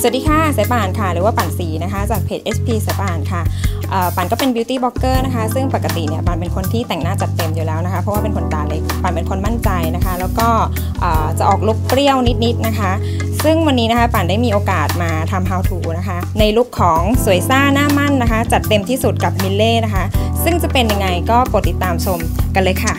สวัสดีค่ะสายป่านค่ะ หรือว่าป่านสีนะคะ จากเพจ SP สายป่านค่ะป่านก็เป็น beauty blogger นะคะ ซึ่งปกติเนี่ยป่านเป็นคนที่แต่งหน้าจัดเต็มอยู่แล้วนะคะ เพราะว่าเป็นคนตาเล็กป่านเป็นคนมั่นใจนะคะ แล้วก็จะออกลุคเปรี้ยวนิดๆนะคะ ซึ่งวันนี้นะคะป่านได้มีโอกาสมาทำ how to นะคะ ในลุคของสวยซ่าหน้ามั่นนะคะ จัดเต็มที่สุดกับมิลเล่นะคะ ซึ่งจะเป็นยังไงก็โปรดติดตามชมกันเลยค่ะ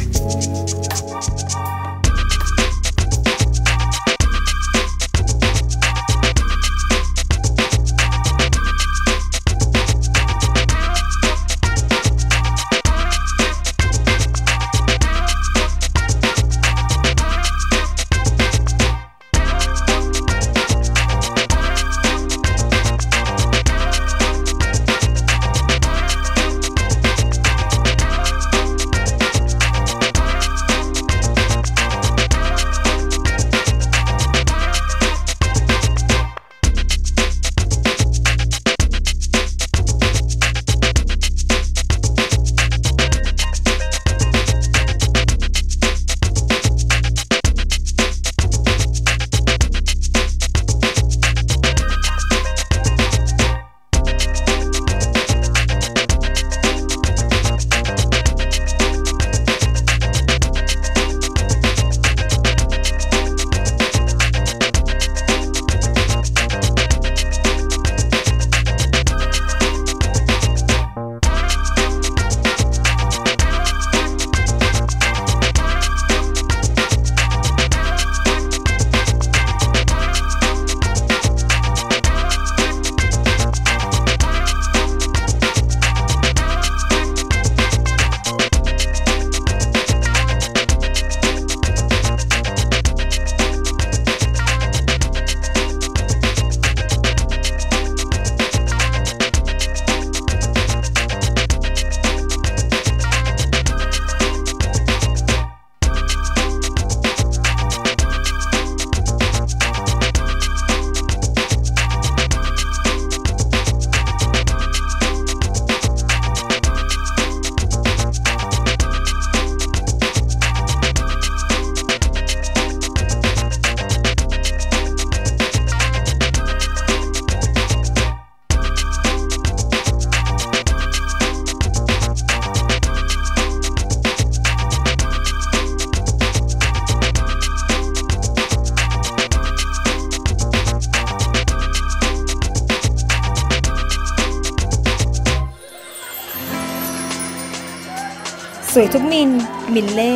สวยทุกมิน มิลเล่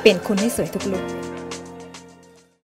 เปลี่ยนคุณให้สวยทุกลุก